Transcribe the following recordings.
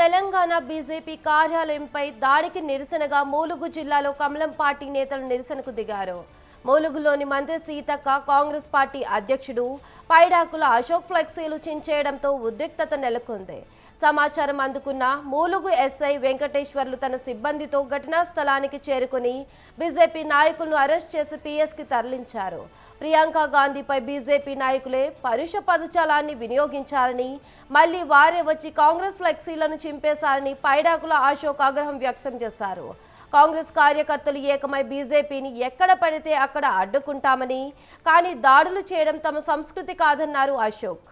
Telangana BJP కార్యాలయంపై దాడికి నిరసనగా మూలుగు జిల్లాలో కమలం పార్టీ నేతలు నిరసనకు దిగారు. మూలుగులోని మంత్రి సీతక్క కాంగ్రెస్ పార్టీ అధ్యక్షుడు పైడాకుల అశోక్ ఫ్లెక్సీలు చించేయడంతో ఉద్రిక్తత నెలకొంది. సమాచారం అందుకున్న మూలుగు ఎస్ఐ వెంకటేశ్వర్లు తన సిబ్బందితో ఘటనా స్థలానికి చేరుకుని బీజేపీ నాయకులను అరెస్ట్ చేసి పిఎస్కి తరలించారు. ప్రియాంక గాంధీపై బీజేపీ నాయకులే పరుష పదజాలాన్ని వినియోగించారని మళ్ళీ వారే వచ్చి కాంగ్రెస్ ఫ్లెక్సీలను చింపేశారని పైడాకుల అశోక్ ఆగ్రహం వ్యక్తం చేశారు. కాంగ్రెస్ కార్యకర్తలు ఏకమై బీజేపీని ఎక్కడ పడితే అక్కడ అడ్డుకుంటామని కానీ దాడులు చేయడం తమ సంస్కృతి కాదన్నారు అశోక్.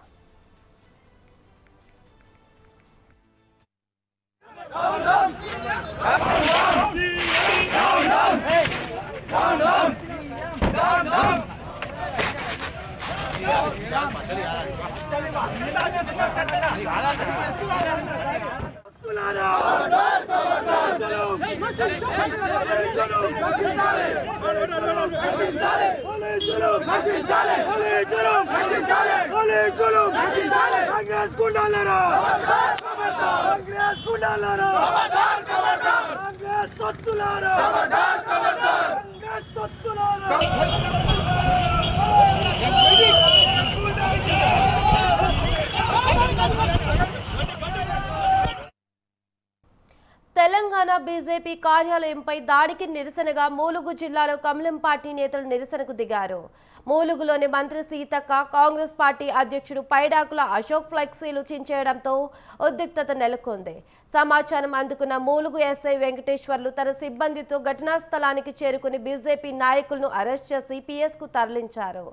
కాంగ్రెస్ గుండాలరా కాంగ్రెస్ గుండాలరా కాంగ్రెస్ తొత్తులారా కాంగ్రెస్ తొత్తులారా తెలంగాణ బీజేపీ కార్యాలయంపై దాడికి నిరసనగా మూలుగు జిల్లాలో కమలం పార్టీ నేతలు నిరసనకు దిగారు. మూలుగులోని మంత్రి సీతక్క కాంగ్రెస్ పార్టీ అధ్యక్షుడు పైడాకుల అశోక్ ఫ్లెక్సీలు చించేయడంతో ఉద్రిక్తత నెలకొంది. సమాచారం అందుకున్న మూలుగు ఎస్ఐ వెంకటేశ్వర్లు తన సిబ్బందితో ఘటనా స్థలానికి చేరుకుని బీజేపీ నాయకులను అరెస్ట్ చేసి పిఎస్కు తరలించారు.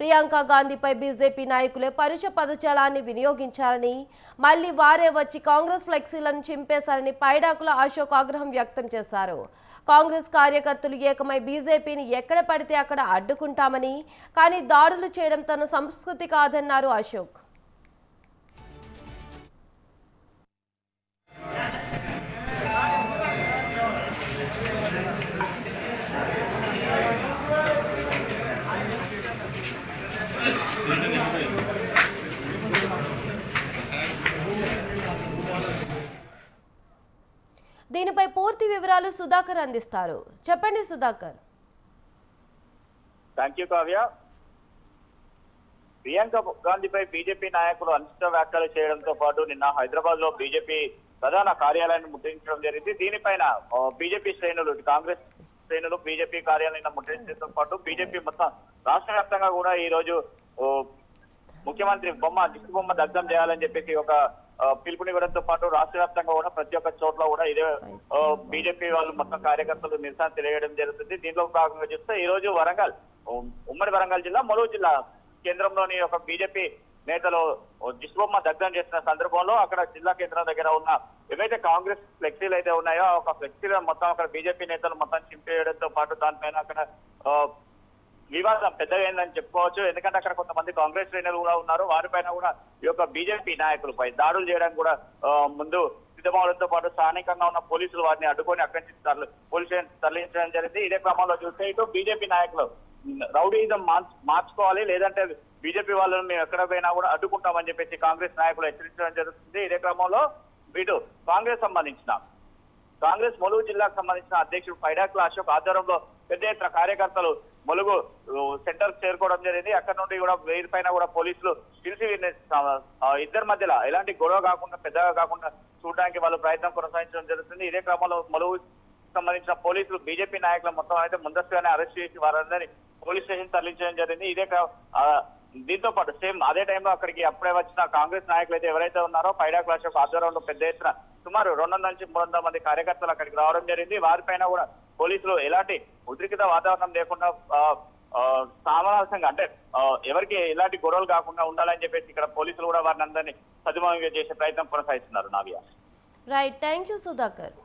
ప్రియాంక గాంధీపై బీజేపీ నాయకులే పరుష పదజాలాన్ని వినియోగించారని మళ్ళీ వారే వచ్చి కాంగ్రెస్ ఫ్లెక్సీలను చింపేశారని పైడాకుల అశోక్ ఆగ్రహం వ్యక్తం చేశారు. కాంగ్రెస్ కార్యకర్తలు ఏకమై బీజేపీని ఎక్కడ పడితే అక్కడ అడ్డుకుంటామని కానీ దాడులు చేయడం తన సంస్కృతి కాదన్నారు అశోక్. దీనిపై పూర్తి వివరాలు సుధాకర్ అందిస్తారు. చెప్పండి సుధాకర్. థ్యాంక్ యూ కావ్య ప్రియాంక గాంధీపై బీజేపీ నాయకులు అనిష్ట వ్యాఖ్యలు చేయడంతో పాటు నిన్న హైదరాబాద్లో బీజేపీ ప్రధాన కార్యాలయాన్ని ముద్రించడం జరిగింది. దీనిపైన బీజేపీ శ్రేణులు కాంగ్రెస్ శ్రేణులు బీజేపీ కార్యాలయాన్ని ముద్రించడంతో పాటు బీజేపీ మొత్తం రాష్ట్ర వ్యాప్తంగా కూడా ఈ రోజు ముఖ్యమంత్రి బొమ్మ దిక్కు బొమ్మ దగ్ధం చేయాలని చెప్పేసి ఒక పిలుపునివ్వడంతో పాటు రాష్ట్ర వ్యాప్తంగా కూడా ప్రతి ఒక్క చోట్ల కూడా ఇదే ఆ, బీజేపీ వాళ్ళు మొత్తం కార్యకర్తలు నిరసన తెలియడం జరుగుతుంది. దీనిలో భాగంగా చూస్తే ఈ రోజు వరంగల్ ఉమ్మడి వరంగల్ జిల్లా మరో జిల్లా కేంద్రంలోని ఒక బీజేపీ నేతలు దిశబొమ్మ దగ్ధం చేసిన సందర్భంలో అక్కడ జిల్లా కేంద్రం దగ్గర ఉన్న ఏవైతే కాంగ్రెస్ ఫ్లెక్సీలు అయితే ఉన్నాయో ఒక ఫ్లెక్సీలను మొత్తం అక్కడ బీజేపీ నేతలు మొత్తం చింపేయడంతో పాటు దానిపైన అక్కడ ఆ, వివాదం పెద్దగా చెప్పుకోవచ్చు. ఎందుకంటే అక్కడ కొంతమంది కాంగ్రెస్ శ్రేణులు కూడా ఉన్నారు. వారిపైన కూడా ఈ యొక్క బీజేపీ నాయకులపై దాడులు చేయడానికి కూడా ముందు సిద్ధమవడంతో పాటు స్థానికంగా ఉన్న పోలీసులు వారిని అడ్డుకొని అక్కడి నుంచి తరలి పోలీస్ తరలించడం జరిగింది. ఇదే క్రమంలో చూస్తే ఇటు బీజేపీ నాయకులు రౌడీజం మార్చుకోవాలి. లేదంటే బీజేపీ వాళ్ళని మేము ఎక్కడ పోయినా కూడా అడ్డుకుంటామని చెప్పేసి కాంగ్రెస్ నాయకులు హెచ్చరించడం జరుగుతుంది. ఇదే క్రమంలో వీటు కాంగ్రెస్ సంబంధించిన కాంగ్రెస్ ములుగు జిల్లాకు సంబంధించిన అధ్యక్షుడు పైడాకుల అశోక్ ఆధ్వర్యంలో పెద్ద ఎత్తున కార్యకర్తలు ములుగు సెంటర్ చేరుకోవడం జరిగింది. అక్కడ నుండి కూడా వేరు పైన కూడా పోలీసులు పిలిచి ఇద్దరి మధ్యలో ఎలాంటి గొడవ కాకుండా పెద్దగా కాకుండా చూడడానికి వాళ్ళు ప్రయత్నం కొనసాగించడం జరుగుతుంది. ఇదే క్రమంలో ములుగు సంబంధించిన పోలీసులు బీజేపీ నాయకులు మొత్తం అయితే ముందస్తుగానే అరెస్ట్ చేసి వారందరినీ పోలీస్ స్టేషన్ తరలించడం జరిగింది. ఇదే దీంతో పాటు సేమ్ అదే టైంలో అక్కడికి అప్పుడే వచ్చిన కాంగ్రెస్ నాయకులు అయితే ఎవరైతే ఉన్నారో పైడాకుల అశోక్ ఆధ్వర్యంలో పెద్ద ఎత్తున సుమారు రెండు వందల నుంచి మూడు వందల మంది కార్యకర్తలు అక్కడికి రావడం జరిగింది. వారిపైన కూడా పోలీసులు ఎలాంటి ఉద్రిక్త వాతావరణం లేకుండా ఆ, సామరస్యంగా అంటే ఎవరికి ఎలాంటి గొడవలు కాకుండా ఉండాలని చెప్పేసి ఇక్కడ పోలీసులు కూడా వారిని అందరినీ సద్వినియోగం చేసే ప్రయత్నం కొనసాగిస్తున్నారు Navya. Right thank you Sudhakar